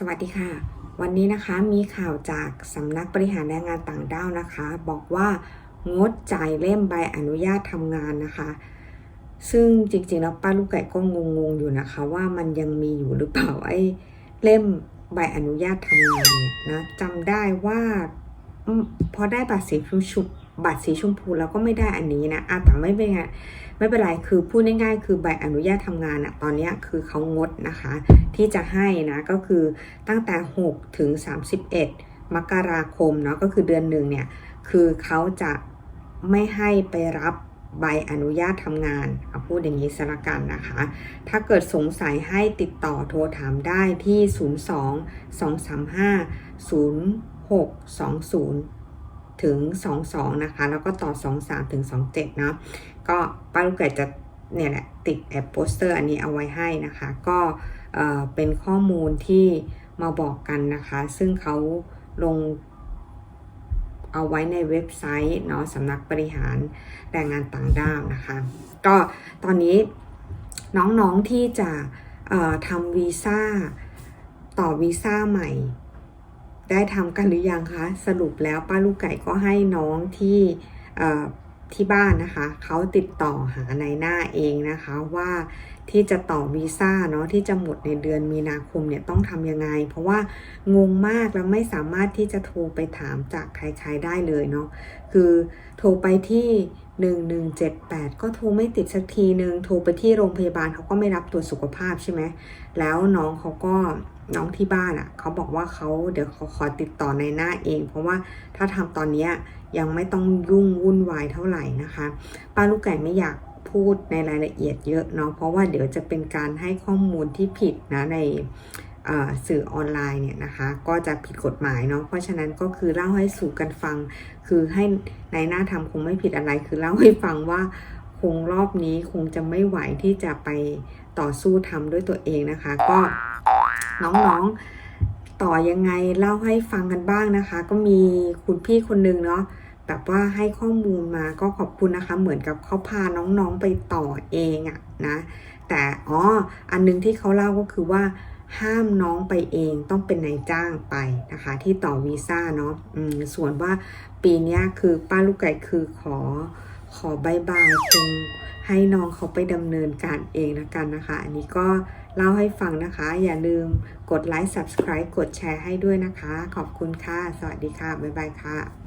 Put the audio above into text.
สวัสดีค่ะ วันนี้นะคะมีข่าวจากสำนักบริหารแรงงานต่างด้าวนะคะ บอกว่างดจ่ายเล่มใบอนุญาตทำงานนะคะ ซึ่งจริงๆแล้วป้าลูกไก่ก็งงๆอยู่นะคะ ว่ามันยังมีอยู่หรือเปล่าไอ้เล่มใบอนุญาตทำงานเนี่ยนะจำได้ว่าอพอได้บัตรสีชมพูบั บัตรสีชมพูแล้วก็ไม่ได้อันนี้นะอะแต่ไม่เป็นไงไม่เป็นไรคือพูดง่ายๆ คือใบอนุญาตทำงานอะตอนนี้คือเขางดนะคะ ที่จะให้นะก็คือตั้งแต่ 6 ถึง 31 มกราคมเนาะก็คือเดือนหนึ่งเนี่ยคือเขาจะไม่ให้ไปรับใบอนุญาตทำงานเอาพูดอย่างนี้สละกันนะคะ ถ้าเกิดสงสัยให้ติดต่อโทรถามได้ที่ 02 235 0620 ถึง 22 นะคะ แล้วก็ต่อ 23 ถึง 27 เนาะก็ป้าลูกไก่จะเนี่ยแหละติดแอปโปสเตอร์อันนี้เอาไว้ให้นะคะ ก็เอ่อเป็นข้อมูลที่มาบอกกันนะคะ ซึ่งเขาลงเอาไว้ในเว็บไซต์เนาะสำนักบริหารแรงงานต่างด้าวนะคะ ก็ตอนนี้น้องๆที่จะเอ่อทำวีซ่าต่อวีซ่าใหม่ ได้ทำกันหรือยังคะ สรุปแล้วป้าลูกไก่ก็ให้น้องที่ ที่บ้านนะคะเขาติดต่อหาในหน้าเองนะคะว่าที่จะต่อวีซ่าเนาะที่จะหมดในเดือนมีนาคมเนี่ยต้องทำยังไง เพราะว่างงมากแล้วไม่สามารถที่จะโทรไปถามจากใครๆได้เลยเนาะคือโทรไปที่1178 ก็โทรไม่ติดสักทีนึงโทรไปที่โรงพยาบาลเขาก็ไม่รับตรวจสุขภาพใช่ไหมแล้วน้องเขาก็น้องที่บ้านอะ่ะเขาบอกว่าเขาเดี๋ยวเขาขอติดต่อในหน้าเอง เพราะว่าถ้าทำตอนเนี้ ยังไม่ต้องยุ่งวุ่นวายเท่าไหร่นะคะ ป้าลูกไก่ไม่อยากพูดในรายละเอียดเยอะเนาะเพราะว่าเดี๋ยวจะเป็นการให้ข้อมูลที่ผิดนะในสื่อออนไลน์เนี่ยนะคะก็จะผิดกฎหมายเนาะเพราะฉะนั้นก็คือเล่าให้สู่กันฟัง คือให้ในหน้าทำคงไม่ผิดอะไร คือเล่าให้ฟังว่าคงรอบนี้คงจะไม่ไหวที่จะไปต่อสู้ทำด้วยตัวเองนะคะ ก็น้องๆต่อยังไงเล่าให้ฟังกันบ้างนะคะ ก็มีคุณพี่คนนึงเนาะ แบบว่าให้ข้อมูลมาก็ขอบคุณนะคะ เหมือนกับเขาพาน้องๆไปต่อเองอะนะ แต่อ๋ออันนึงที่เขาเล่าก็คือว่าห้ามน้องไปเองต้องเป็นนายจ้างไปนะคะ ที่ต่อวีซ่าเนาะอืมส่วนว่าปีนี้คือป้าลูกไก่คือขอขอบายบายคงให้น้องเขาไปดำเนินการเองแล้วกันนะคะ อันนี้ก็เล่าให้ฟังนะคะ อย่าลืมกดไลค์ subscribe กดแชร์ให้ด้วยนะคะ ขอบคุณค่ะ สวัสดีค่ะ บ๊ายบายค่ะ